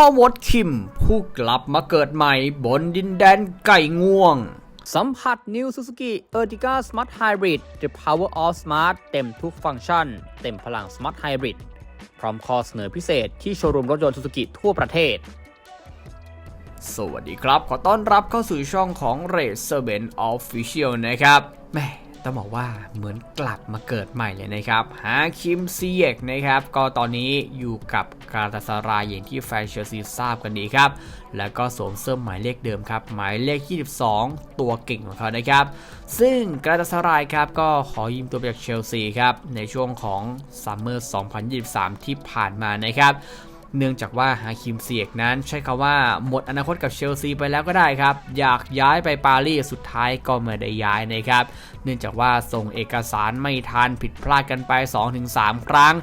พ่อมดคิม ผู้กลับมาเกิดใหม่บนดินแดนไก่ง่วง สัมผัส New Suzuki Ertiga Smart Hybrid The Power of Smart เต็มทุกฟังก์ชัน เต็มพลัง Smart Hybrid พร้อมข้อเสนอพิเศษที่โชว์รูมรถยนต์ Suzuki ทั่วประเทศ สวัสดีครับ ขอต้อนรับเข้าสู่ช่องของ r a c e r b e n Official นะครับแม่ ต้องบอกว่าเหมือนกลับมาเกิดใหม่เลยนะครับฮาคิมซีเอกนะครับ ก็ตอนนี้อยู่กับกาตาซารายอย่างที่แฟนเชลซีทราบกันดีครับ แล้วก็สวมเสื้อหมายเลขเดิมครับ หมายเลข 22 ตัวเก่งของเขานะครับ ซึ่งกาตาซารายครับก็ขอยืมตัวจากเชลซีครับ ในช่วงของซัมเมอร์ 2023 ที่ผ่านมานะครับ เนื่องจากว่าฮาคิมเซียกนั้นใช้คำว่าหมดอนาคตกับเชลซีไปแล้วก็ได้ครับ อยากย้ายไปปารีสสุดท้ายก็ไม่ได้ย้ายนะครับ เนื่องจากว่าส่งเอกสารไม่ทันผิดพลาดกันไป 2-3 ครั้ง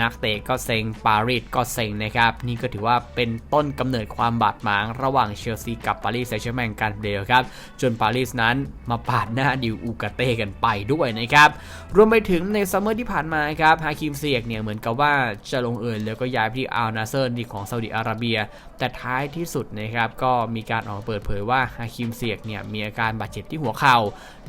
นักเตะก็เซ็งปารีสก็เซ็งนะครับ นี่ก็ถือว่าเป็นต้นกำเนิดความบาดหมางระหว่างเชลซีกับปารีสแซงต์แชร์แมงกันเดียวครับ จนปารีสนั้นมาปาดหน้าดิวอูกาเต้กันไปด้วยนะครับ รวมไปถึงในซัมเมอร์ที่ผ่านมาครับฮาคิมเซียกเนี่ยเหมือนกับว่าจะลงเอยแล้วก็ย้ายไปที่อัลนาเซอร์ดีของซาอุดิอาระเบีย แต่ท้ายที่สุดนะครับก็มีการออกเปิดเผยว่าฮาคิมเซียกเนี่ยมีอาการบาดเจ็บที่หัวเข่า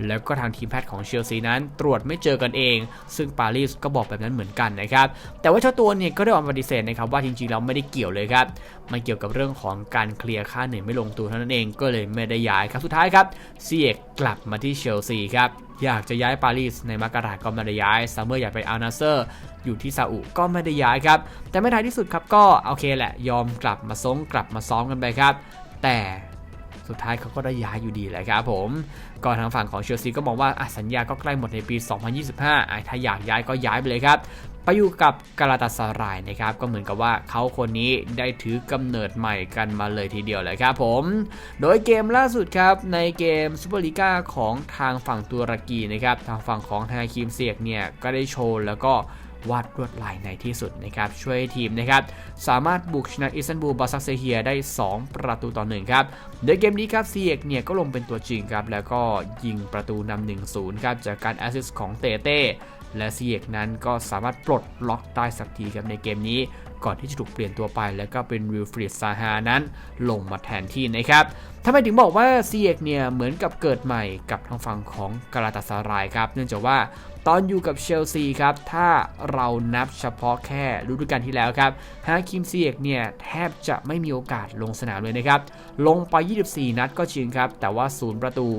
แล้วก็ทางทีมแพทย์ของเชลซีนั้นตรวจไม่เจอกันเอง ซึ่งปารีสก็บอกแบบนั้นเหมือนกันนะครับแต่ว่าเจ้าตัวเนี่ยก็ได้ออกมาปฏิเสธนะครับว่าจริงๆแล้วไม่ได้เกี่ยวเลยครับมันเกี่ยวกับเรื่องของการเคลียร์ค่าเหนื่อยไม่ลงตัวเท่านั้นเองก็เลยไม่ได้ย้ายครับสุดท้ายครับเซียกกลับมาที่เชลซีครับอยากจะย้ายปารีสในมกราก็ไม่ได้ย้ายซัมเมอร์อยากไปอัลนาเซอร์ อยู่ที่ซาอุก็ไม่ได้ย้ายครับแต่ไม่ท้ายที่สุดครับก็โอเคแหละยอมกลับมาซ้งกลับมาซ้อมกันไปครับ แต่ สุดท้ายเขาก็ได้ย้ายอยู่ดีแหละครับผมก็ทางฝั่งของเชลซีก็มองว่าสัญญาก็ใกล้หมดในปี 2025 ถ้าอยากย้ายก็ย้ายไปเลยครับไปอยู่กับกาลาตาสารายนะครับก็เหมือนกับว่าเขาคนนี้ได้ถือกำเนิดใหม่กันมาเลยทีเดียวเลยครับผม โดยเกมล่าสุดครับในเกมซูเปอร์ลีกาของทางฝั่งตุรกีนะครับทางฝั่งของทางคิมเซียกเนี่ยก็ได้โชว์แล้วก็ วาดลวดลายในที่สุดนะครับช่วยทีมนะครับสามารถบุกชนะอิสตันบูลบาซักเซเฮียได้ 2 ประตูต่อ1ครับโดยเกมนี้ครับเซียกเนี่ยก็ลงเป็นตัวจริงครับแล้วก็ยิงประตูนำ1-0ครับจากการแอสซิสต์ของเตเต้และเซียกนั้นก็สามารถปลดล็อกได้สักทีครับในเกมนี้ก่อนที่จะถูกเปลี่ยนตัวไป แล้วก็เป็นวิลฟรีดซาฮานั้นลงมาแทนที่นะครับทำไมถึงบอกว่าเซียกเนี่ยเหมือนกับเกิดใหม่กับทางฝั่งของกาลาตาสารายครับ เนื่องจากว่า ตอนอยู่กับเชลซีครับ ถ้าเรานับเฉพาะแค่ฤดูกาลที่แล้วครับฮาคิมเซียกเนี่ยแทบจะไม่มีโอกาสลงสนามเลยนะครับ ลงไป 24 นัดก็จริงครับ แต่ว่าศูนย์ประตู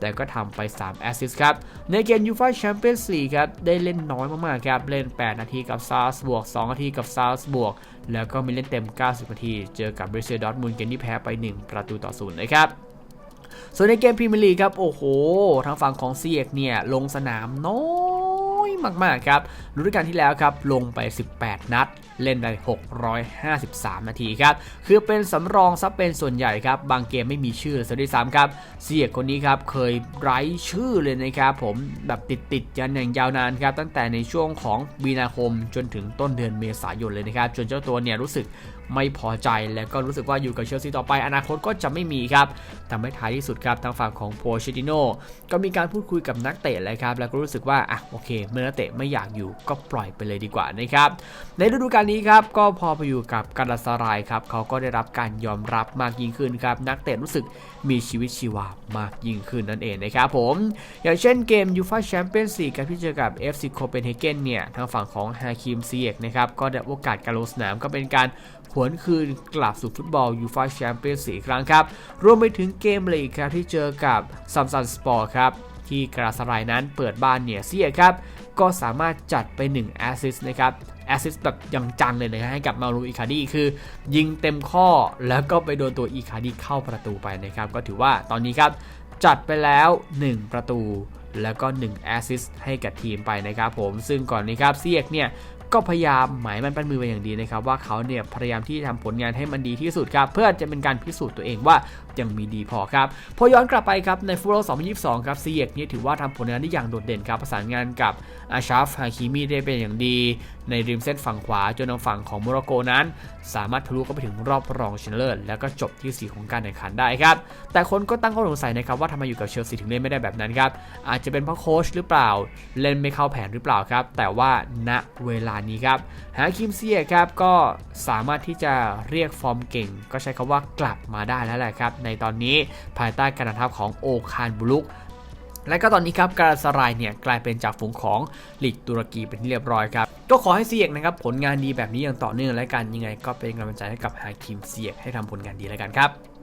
แต่ก็ทำไป 3 แอสซิสต์ครับ ในเกมยูฟ่าแชมเปี้ยนส์ลีกครับ ได้เล่นน้อยมาก ๆ ครับ เล่น 8 นาทีกับซาร์สบวก 2 นาทีกับซาร์สบวก แล้วก็มีเล่นเต็ม 90 นาที เจอกับบริเซดอร์ทมูลเกมที่แพ้ไป 1 ประตูต่อศูนย์นะครับส่วนในเกมพรีเมียร์ลีกครับ โอ้โห ทางฝั่งของเซียกเนี่ย ลงสนามน้อย มากๆครับฤดูกาลที่แล้วครับลงไป 18 นัด เล่นได้ 653 นาทีครับคือเป็นสำรองซับเป็นส่วนใหญ่ครับบางเกมไม่มีชื่อเลยซะด้วยซ้ำครับเสียกคนนี้ครับเคยไร้ชื่อเลยนะครับผมแบบติดติดยันอย่างยาวนานครับตั้งแต่ในช่วงของมีนาคมจนถึงต้นเดือนเมษายนเลยนะครับจนเจ้าตัวเนี่ยรู้สึก ไม่พอใจแล้วก็รู้สึกว่าอยู่กับเชลซีต่อไปอนาคตก็จะไม่มีครับทำให้ท้ายที่สุดครับทางฝั่งของโพชิติโนก็มีการพูดคุยกับนักเตะเลยครับแล้วก็รู้สึกว่าอะโอเค เมื่อนักเตะไม่อยากอยู่ก็ปล่อยไปเลยดีกว่านะครับในฤดูกาลนี้ครับก็พอไปอยู่กับกาลาสารายครับเขาก็ได้รับการยอมรับมากยิ่งขึ้นครับนักเตะรู้สึกมีชีวิตชีวามากยิ่งขึ้นนั่นเองนะครับผม อย่างเช่นเกมยูฟ a แชมเปี้ยนส์ลีกครับที่เจอกับ FC โคเปนเฮเกนเนี่ยทางฝั่งของฮาคิมซีเอกนะครับก็ได้โอกาสการลงสนามก็เป็นการ หวนคืนกลับสู่ฟุตบอลยูฟ่าแชมเปี้ยนส์ลีกครั้งครับ รวมไปถึงเกมลีกครับที่เจอกับซัมซันสปอร์ครับที่กราสรายนั้นเปิดบ้านเนี่ยเซียครับ ก็สามารถจัดไป1แอสซิสต์นะครับแอสซิสต์แบบยังจังเลยนะฮะให้กับมารูอิคาดีคือ ยิงเต็มข้อแล้วก็ไปโดนตัวอิคาดีเข้าประตูไปนะครับ ก็ถือว่าตอนนี้ครับ จัดไปแล้ว 1 ประตูแล้วก็1แอสซิสต์ให้กับทีมไปนะครับผมซึ่งก่อนนี้ครับเซียกเนี่ย ก็พยายามหมายมันปั้นมือไปอย่างดีนะครับว่าเขาเนี่ยพยายามที่จะทำผลงานให้มันดีที่สุดครับเพื่อจะเป็นการพิสูจน์ตัวเองว่ายังมีดีพอครับพอย้อนกลับไปครับในฟุตบอล2022 ครับซีเอกนี่ถือว่าทำผลงานได้อย่างโดดเด่นครับประสานงานกับอาชาฟฮาคิมีได้เป็นอย่างดี ในริมเส้นฝั่งขวาจนทางฝั่งของโมร็อกโกนั้น สามารถทะลุเข้าไปถึงรอบรองชนะเลิศแล้วก็จบที่ 4 ของการแข่งขันได้ครับแต่คนก็ตั้งข้อสงสัยนะครับว่าทำไมอยู่กับเชลซีถึงเล่นไม่ได้แบบนั้นครับอาจจะเป็นเพราะโค้ชหรือเปล่าเล่นไม่เข้าแผนหรือเปล่าครับแต่ว่าณเวลานี้ครับฮาคิมเซียครับก็สามารถที่จะเรียกฟอร์มเก่ง ก็ใช้คำว่ากลับมาได้แล้วแหละครับ ในตอนนี้ภายใต้การนำทัพของโอคานบุลุกและก็ตอนนี้ครับการาสรายเนี่ยกลายเป็นจากฝูงของลีกตุรกีเป็นที่เรียบร้อยครับ ก็ขอให้เซียกนะครับผลงานดีแบบนี้อย่างต่อเนื่องและกันยังไง ก็เป็นกำลังใจให้กับฮาคิมเซียกให้ทำผลงานดีแล้วกันครับ